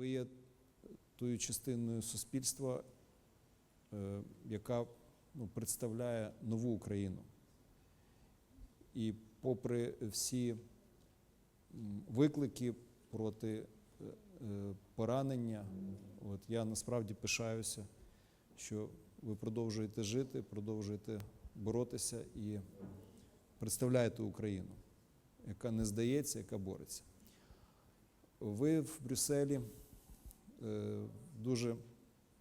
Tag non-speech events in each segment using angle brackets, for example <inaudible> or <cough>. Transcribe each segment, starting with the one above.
ви є тою частиною суспільства, е, яка ну, представляє нову Україну. І попри всі виклики проти е, поранення, от я насправді пишаюся, що ви продовжуєте жити, продовжуєте боротися і представляєте Україну, яка не здається, яка бореться. Ви в Брюсселі в дуже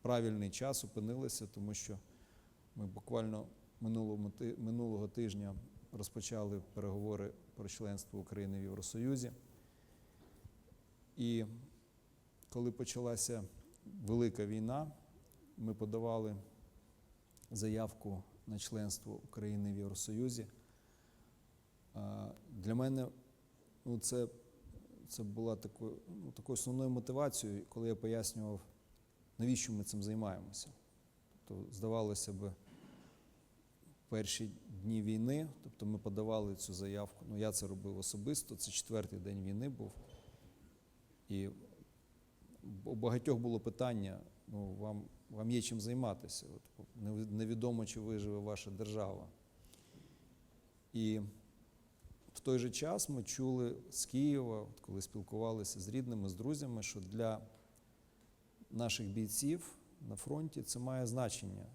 правильний час опинилися, тому що ми буквально минулого, минулого тижня розпочали переговори про членство України в Євросоюзі. І коли почалася велика війна, ми подавали заявку на членство України в Євросоюзі. Для мене ну, це, це була такою, ну, такою основною мотивацією, коли я пояснював, навіщо ми цим займаємося. Тобто, здавалося б, перші дні війни, тобто ми подавали цю заявку. Ну, я це робив особисто, це четвертий день війни був. І у багатьох було питання: ну, вам, вам є чим займатися. От, невідомо, чи виживе ваша держава. І в той же час ми чули з Києва, коли спілкувалися з рідними, з друзями, що для наших бійців на фронті це має значення.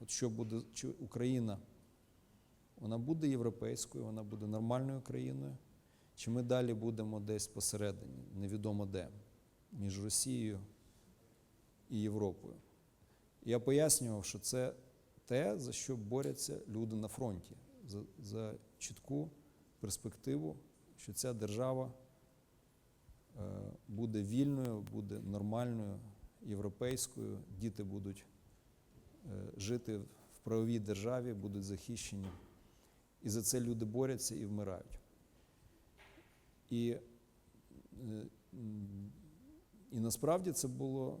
От що буде, чи Україна, вона буде європейською, вона буде нормальною країною, чи ми далі будемо десь посередині, невідомо де, між Росією і Європою. Я пояснював, що це те, за що борються люди на фронті, за, за чітку перспективу, що ця держава е, буде вільною, буде нормальною, європейською, діти будуть е, жити в правовій державі, будуть захищені. І за це люди борються і вмирають. І, е, і насправді це було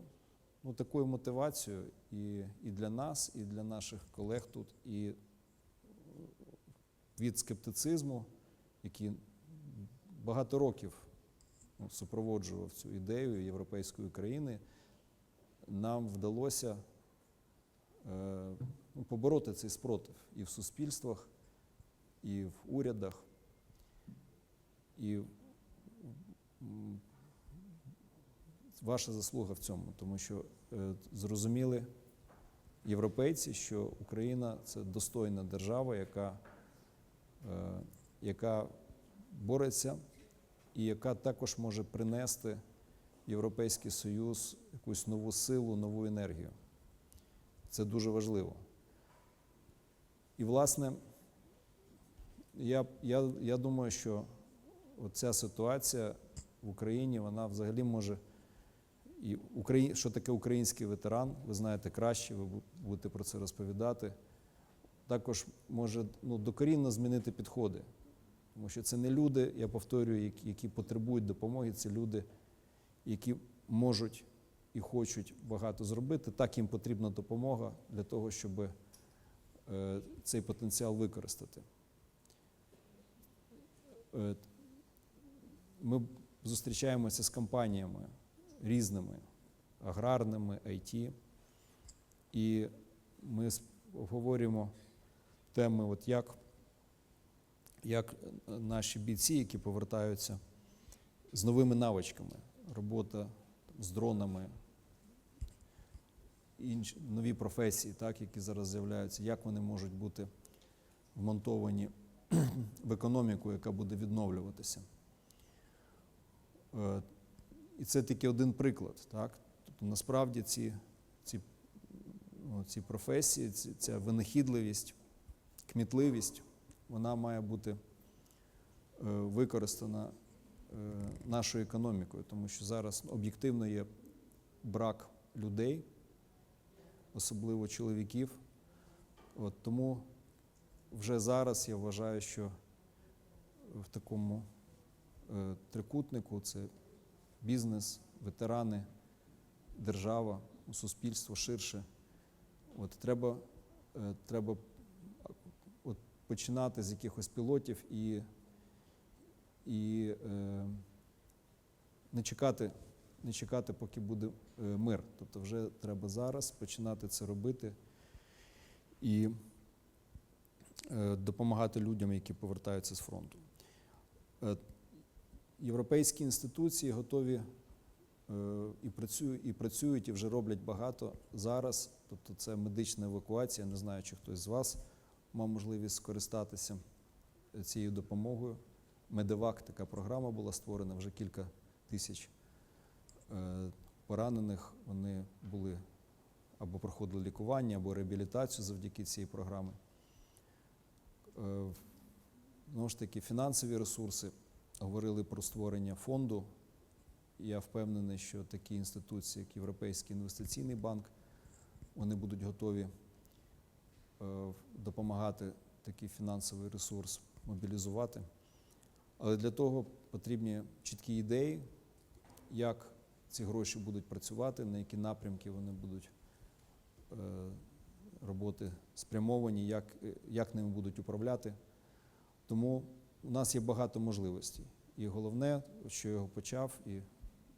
ну, такою мотивацією і, і для нас, і для наших колег тут, і від скептицизму, який багато років ну, супроводжував цю ідею європейської країни, нам вдалося е, ну, побороти цей спротив і в суспільствах, і в урядах. І ваша заслуга в цьому, тому що е, зрозуміли європейці, що Україна це достойна держава, яка, е, яка бореться і яка також може принести Європейський Союз якусь нову силу, нову енергію. Це дуже важливо. І, власне, я, я, я думаю, що ця ситуація в Україні, вона взагалі може. І Украї... що таке український ветеран, ви знаєте краще, ви будете про це розповідати. Також може ну, докорінно змінити підходи. Тому що це не люди, я повторюю, які, потребують допомоги, це люди, які можуть і хочуть багато зробити. Так їм потрібна допомога для того, щоб е, цей потенціал використати. Е, Ми зустрічаємося з компаніями різними, аграрними, IT, і ми обговорюємо теми, от як, як наші бійці, які повертаються з новими навичками, робота з дронами, інші нові професії, так, які зараз з'являються, як вони можуть бути вмонтовані <clears throat> в економіку, яка буде відновлюватися. Е, І це тільки один приклад. Так? Тобто, насправді ці, ці, ну, ці професії, ці, ця винахідливість, кмітливість, вона має бути е, використана е, нашою економікою, тому що зараз об'єктивно є брак людей, особливо чоловіків. От, тому вже зараз я вважаю, що в такому е, трикутнику це бізнес, ветерани, держава, суспільство ширше. От треба, треба починати з якихось пілотів і, і е, не чекати не чекати, поки буде е, мир. Тобто, вже треба зараз починати це робити і е, допомагати людям, які повертаються з фронту. Е, Європейські інституції готові е, і працюють, і працюють, і вже роблять багато зараз. Тобто, це медична евакуація. Не знаю, чи хтось з вас мав можливість скористатися е, цією допомогою. Медевак, така програма була створена вже кілька тисяч е, поранених. Вони були або проходили лікування, або реабілітацію завдяки цій програмі. Е, Знову ж таки, фінансові ресурси говорили про створення фонду. Я впевнений, що такі інституції, як Європейський інвестиційний банк, вони будуть готові допомагати такий фінансовий ресурс мобілізувати. Але для того потрібні чіткі ідеї, як ці гроші будуть працювати, на які напрямки вони будуть е, роботи спрямовані, як, е, як ними будуть управляти. Тому у нас є багато можливостей. І головне, що я його почав, і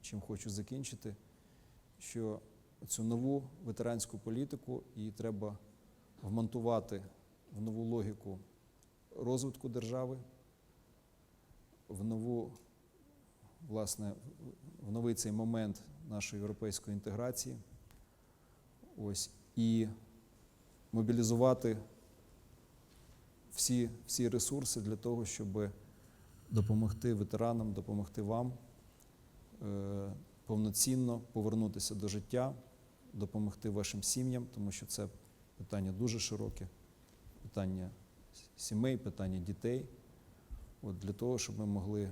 чим хочу закінчити, що цю нову ветеранську політику її треба вмонтувати в нову логіку розвитку держави, в нову, власне, в новий цей момент нашої європейської інтеграції. Ось, і мобілізувати всі, всі ресурси для того, щоб допомогти ветеранам, допомогти вам е, повноцінно повернутися до життя, допомогти вашим сім'ям, тому що це питання дуже широке, питання сімей, питання дітей. От для того, щоб ми могли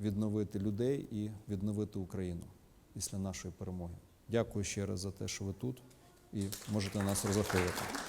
відновити людей і відновити Україну після нашої перемоги. Дякую ще раз за те, що ви тут і можете нас розраховувати.